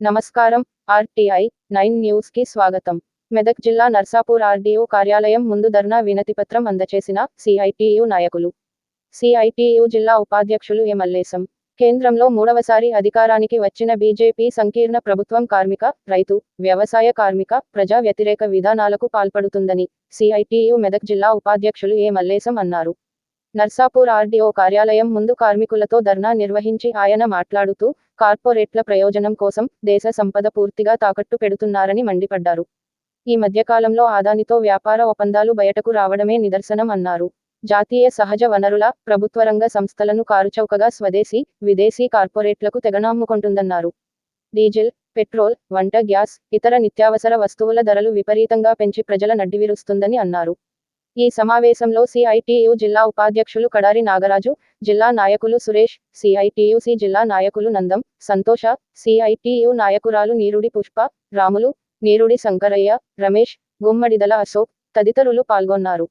నమస్కారం RTI nine న్యూస్కి స్వాగతం. మెదక్ జిల్లా నర్సాపూర్ ఆర్డీఓ కార్యాలయం ముందు ధర్నా వినతిపత్రం అందచేసిన సిఐటియు నాయకులు. సిఐటియు జిల్లా ఉపాధ్యక్షులు ఎ మల్లేశం కేంద్రంలో మూడవసారి అధికారానికి వచ్చిన బీజేపీ సంకీర్ణ ప్రభుత్వం కార్మిక రైతు వ్యవసాయ కార్మిక ప్రజా వ్యతిరేక విధానాలకు పాల్పడుతుందని సిఐటియు మెదక్ జిల్లా ఉపాధ్యక్షులు ఏ మల్లేశం అన్నారు. నర్సాపూర్ ఆర్డీఓ కార్యాలయం ముందు కార్మికులతో ధర్నా నిర్వహించి ఆయన మాట్లాడుతూ కార్పొరేట్ల ప్రయోజనం కోసం దేశ సంపద పూర్తిగా తాకట్టు పెడుతున్నారని మండిపడ్డారు. ఈ మధ్యకాలంలో ఆదానితో వ్యాపార ఒప్పందాలు బయటకు రావడమే నిదర్శనం అన్నారు. జాతీయ సహజ వనరుల ప్రభుత్వ రంగ సంస్థలను కారుచౌకగా స్వదేశీ విదేశీ కార్పొరేట్లకు తెగనామ్ముకుంటుందన్నారు. డీజిల్ పెట్రోల్ వంట గ్యాస్ ఇతర నిత్యావసర వస్తువుల ధరలు విపరీతంగా పెంచి ప్రజల నడ్డివిరుస్తుందని అన్నారు. ఈ సమావేశంలో సిఐటియు జిల్లా ఉపాధ్యక్షులు కడారి నాగరాజు జిల్లా నాయకులు సురేష్ సిఐటియుసి జిల్లా నాయకులు నందం సంతోష సిఐటియు నాయకురాలు నీరుడి పుష్ప రాములు నీరుడి శంకరయ్య రమేష్ గుమ్మడిదల అశోక్ తదితరులు పాల్గొన్నారు.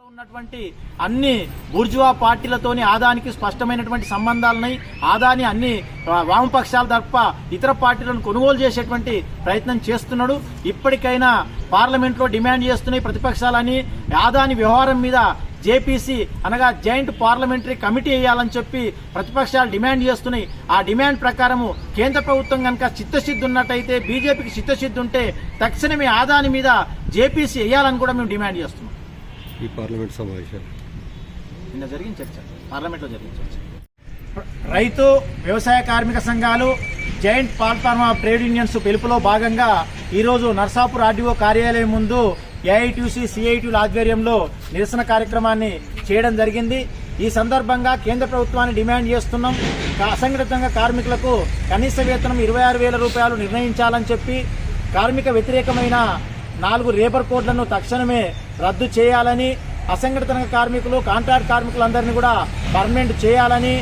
ఉన్నటువంటి అన్ని బుర్జువా పార్టీలతోని ఆదానికి స్పష్టమైనటువంటి సంబంధాలున్నాయి. ఆదాని అన్ని ఆ, వామపక్షాల తప్ప ఇతర పార్టీలను కొనుగోలు చేసేటువంటి ప్రయత్నం చేస్తున్నాడు. ఇప్పటికైనా పార్లమెంట్లో డిమాండ్ చేస్తున్నాయి ప్రతిపక్షాలని. ఆదాని వ్యవహారం మీద జేపీసీ అనగా జాయింట్ పార్లమెంటరీ కమిటీ వేయాలని చెప్పి ప్రతిపక్షాలు డిమాండ్ చేస్తున్నాయి. ఆ డిమాండ్ ప్రకారము కేంద్ర ప్రభుత్వం కనుక చిత్తశుద్ధి ఉన్నట్టయితే బీజేపీకి చిత్తశుద్ధి ఉంటే తక్షణమే ఆదాని మీద జేపీసీ వేయాలని కూడా మేము డిమాండ్ చేస్తున్నాం. ఈ పార్లమెంట్ సమావేశాలు. నిన్న జరిగిన చర్చ పార్లమెంట్లో జరిగిన చర్చ. రైతు వ్యవసాయ కార్మిక సంఘాలు joint platform of trade unions పిలుపులో భాగంగా ఈరోజు నర్సాపూర్ ఆర్డీఓ కార్యాలయం ముందు ఏఐటీసీ సిఐటీల ఆధ్వర్యంలో నిరసన కార్యక్రమాన్ని చేయడం జరిగింది. ఈ సందర్భంగా కేంద్ర ప్రభుత్వాన్ని డిమాండ్ చేస్తున్నాం. అసంఘటితంగా కార్మికులకు కనీస వేతనం ఇరవై ఆరు వేల రూపాయలు నిర్ణయించాలని చెప్పి కార్మిక వ్యతిరేకమైన నాలుగు లేబర్ కోడ్లను తక్షణమే రద్దు చేయాలని అసంఘటిత కార్మికులు కాంట్రాక్ట్ కార్మికులందరినీ కూడా పర్మనెంట్ చేయాలని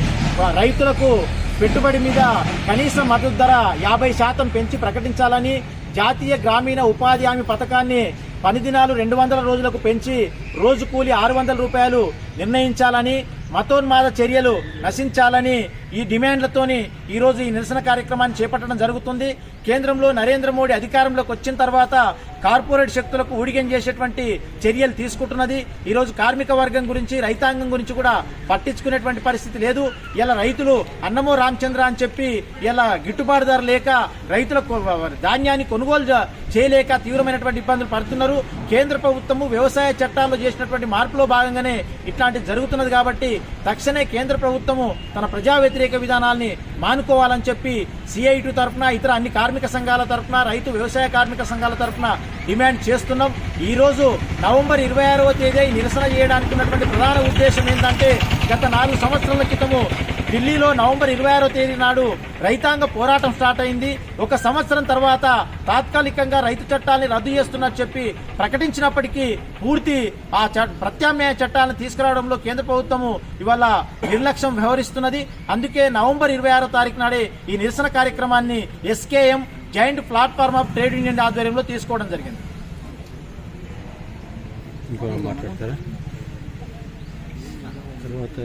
రైతులకు పెట్టుబడి మీద కనీస మద్దతు ధర యాభై శాతం పెంచి ప్రకటించాలని జాతీయ గ్రామీణ ఉపాధి హామీ పథకాన్ని పని దినాలు రెండు వందల రోజులకు పెంచి రోజు కూలి ఆరు వందల రూపాయలు నిర్ణయించాలని మతోన్మాద చర్యలు నశించాలని ఈ డిమాండ్లతోని ఈరోజు ఈ నిరసన కార్యక్రమాన్ని చేపట్టడం జరుగుతుంది. కేంద్రంలో నరేంద్ర మోడీ అధికారంలోకి వచ్చిన తర్వాత కార్పొరేట్ శక్తులకు ఊడిగం చేసేటువంటి చర్యలు తీసుకుంటున్నది. ఈ రోజు కార్మిక వర్గం గురించి రైతాంగం గురించి కూడా పట్టించుకునేటువంటి పరిస్థితి లేదు. ఇలా రైతులు అన్నమో రామచంద్ర అని చెప్పి ఇలా గిట్టుబాటు ధర లేక రైతులకు ధాన్యాన్ని కొనుగోలు చేయలేక తీవ్రమైనటువంటి ఇబ్బందులు పడుతున్నారు. కేంద్ర ప్రభుత్వము వ్యవసాయ చట్టాల్లో చేసినటువంటి మార్పులో భాగంగానే ఇట్లాంటి జరుగుతున్నది కాబట్టి తక్షణమే కేంద్ర ప్రభుత్వము తన ప్రజా వ్యతిరేక విధానాల్ని మానుకోవాలని చెప్పి సిఐటి తరఫున ఇతర అన్ని కార్మిక సంఘాల తరఫున రైతు వ్యవసాయ కార్మిక సంఘాల తరఫున డిమాండ్ చేస్తున్నాం. ఈ రోజు నవంబర్ ఇరవై ఆరవ తేదీ నిరసన చేయడానికి ఉన్నటువంటి ప్రధాన ఉద్దేశం ఏంటంటే గత నాలుగు సంవత్సరాల క్రితము ఢిల్లీలో నవంబర్ ఇరవై ఆరో తేదీ నాడు రైతాంగ పోరాటం స్టార్ట్ అయింది. ఒక సంవత్సరం తర్వాత తాత్కాలికంగా రైతు చట్టాన్ని రద్దు చేస్తున్నట్టు చెప్పి ప్రకటించినప్పటికీ పూర్తి ఆ చ- ప్రత్యామ్నాయ చట్టాలను తీసుకురావడంలో కేంద్ర ప్రభుత్వము ఇవాళ నిర్లక్ష్యం వ్యవహరిస్తున్నది. అందుకే నవంబర్ ఇరవై ఆరో తారీఖు నాడే ఈ నిరసన కార్యక్రమాన్ని SKM joint platform of trade union ఆధ్వర్యంలో తీసుకోవడం జరిగింది. తర్వాత